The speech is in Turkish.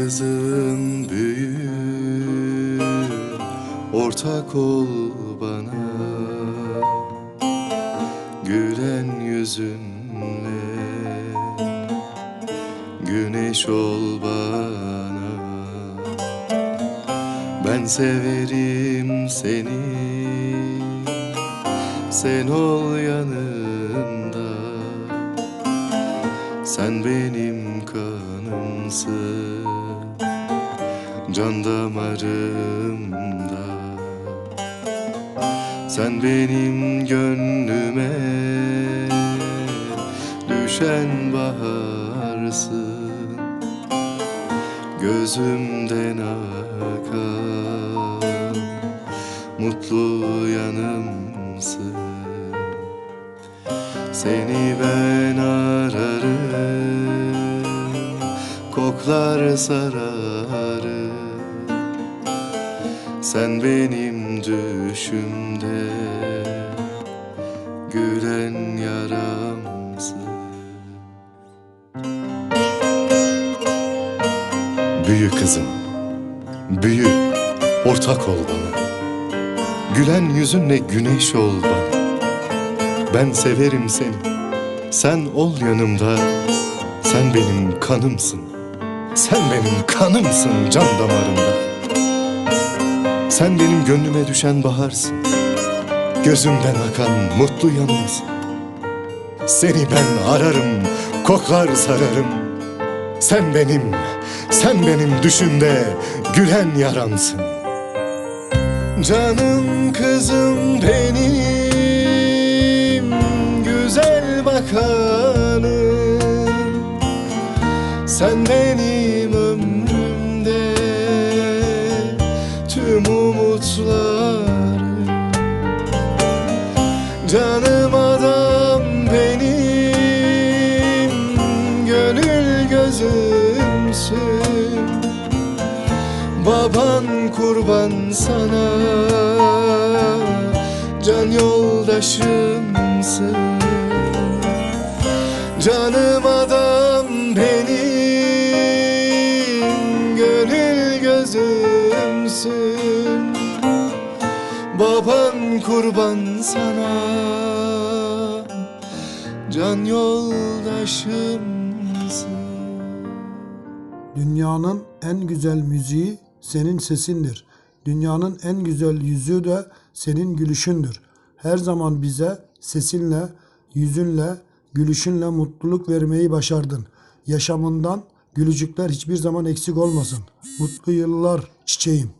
kızın büyü Ortak ol bana. Gülen yüzünle. Güneş ol bana. Ben severim seni. Sen ol yanımda. Sen benim kanımsın. Can damarımda. Sen benim gönlüme Düşen baharsın. Gözümden akan Mutlu yanımsın. Seni ben ararım Koklar sararım Sen benim düşümde Gülen yaramsın. Büyü kızım Büyü Ortak ol bana. Gülen yüzünle güneş ol bana. Ben severim seni Sen ol yanımda Sen benim kanımsın Sen benim kanımsın can damarımda. Sen benim gönlüme düşen baharsın. Gözümden akan mutlu yanımsın. Seni ben ararım Koklar sararım. Sen benim Sen benim düşümde Gülen yaramsın. Canım kızım benim Güzel bakanım. Sen benim Canım adam benim Gönül gözümsün. Baban kurban sana Can yoldaşımsın. Canım adam Baban kurban sana Can yoldaşımsın Dünyanın en güzel müziği senin sesindir. Dünyanın en güzel yüzü de senin gülüşündür. Her zaman bize sesinle, yüzünle, gülüşünle mutluluk vermeyi başardın. Yaşamından gülücükler hiçbir zaman eksik olmasın. Mutlu yıllar çiçeğim.